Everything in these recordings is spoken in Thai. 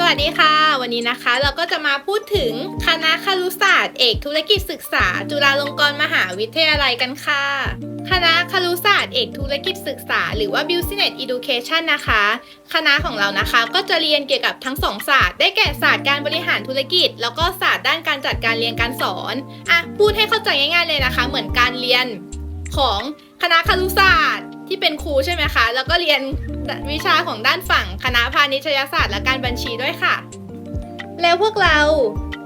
สวัสดีค่ะ วันนี้นะคะเราก็จะมาพูดถึงคณะครุศาสตร์เอกธุรกิจศึกษา จุฬาลงกรณ์มหาวิทยาลัยกันค่ะ คณะครุศาสตร์เอกธุรกิจศึกษา หรือว่า Business Education นะคะ คณะของเรานะคะก็จะเรียนเกี่ยวกับทั้งสองศาสตร์ได้แก่ศาสตร์การบริหารธุรกิจ แล้วก็ศาสตร์ด้านการจัดการเรียนการสอนอะพูดให้เข้าใจง่ายๆเลยนะคะ เหมือนการเรียนของคณะครุศาสตร์ที่เป็นครูใช่ไหมคะ แล้วก็เรียน วิชาของด้านฝั่งคณะพาณิชยศาสตร์และการบัญชีด้วยค่ะ แล้วพวกเรา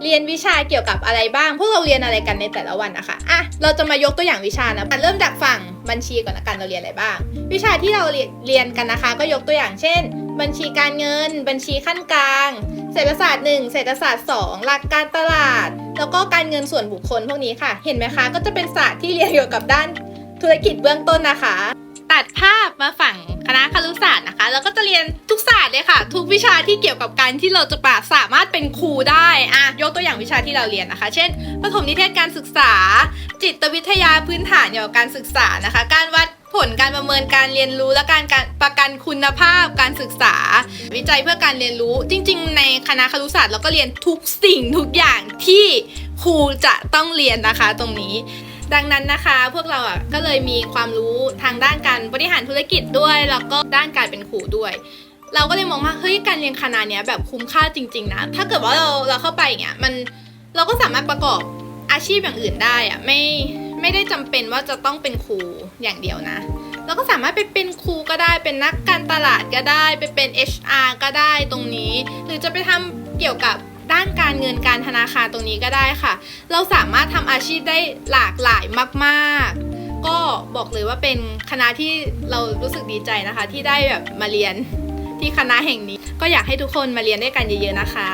เรียนวิชาเกี่ยวกับอะไรบ้าง พวกเราเรียนอะไรกันในแต่ละวันนะคะอะเราจะมายกตัวอย่างวิชานะเริ่มจากฝั่งบัญชีก่อนละกันเราเรียนอะไรบ้าง วิชาที่เราเรียนกันนะคะ ก็ยกตัวอย่างเช่น บัญชีการเงิน บัญชีขั้นกลาง เศรษฐศาสตร์ 1 เศรษฐศาสตร์ 2 หลักการตลาด แล้วก็การเงินส่วนบุคคลพวกนี้ค่ะ เห็นไหมคะ ก็จะเป็นศาสตร์ที่เรียนเกี่ยวกับด้านธุรกิจเบื้องต้นนะคะ ตัดภาพมาฝั่งคณะครุศาสตร์นะคะ แล้วก็จะเรียนทุกศาสตร์เลยค่ะ ทุกวิชาที่เกี่ยวกับการที่เราจะปราสามารถเป็นครูได้อะยกตัวอย่างวิชาที่เราเรียนนะคะ เช่นปฐมนิเทศการศึกษา จิตวิทยาพื้นฐานเกี่ยวกับการศึกษานะคะ การวัดผลการประเมินการเรียนรู้และการการประกันคุณภาพการศึกษา วิจัยเพื่อการเรียนรู้ จริง ๆ ในคณะครุศาสตร์เราก็เรียนทุกสิ่งทุกอย่างที่ครูจะต้องเรียนนะคะตรงนี้ ดังนั้นนะคะ พวกเราอะก็เลยมีความรู้ทางด้านการบริหารธุรกิจด้วย แล้วก็ด้านการเป็นครูด้วย เราก็เลยมองว่าเฮ้ยการเรียนคณะเนี้ยแบบคุ้มค่าจริง ๆ นะ ถ้าเกิดว่าเราเราเข้าไปเงี้ยมันเราก็สามารถประกอบอาชีพอย่างอื่นได้อะไม่ไม่ได้จำเป็นว่าจะต้องเป็นครูอย่างเดียวนะเราก็สามารถไปเป็นครูก็ได้เป็นนักการตลาดก็ได้ ไปเป็น HR ก็ได้ตรงนี้ หรือจะไปทำเกี่ยวกับานการเงินการธนาคารตรงนี้ก็ได้ค่ะ เราสามารถทำอาชีพได้หลากหลายมากๆ ก็บอกเลยว่าเป็นคณะที่เรารู้สึกดีใจนะคะ ที่ได้แบบมาเรียนที่คณะแห่งนี้ ก็อยากให้ทุกคนมาเรียนด้วยกันเยอะๆนะคะ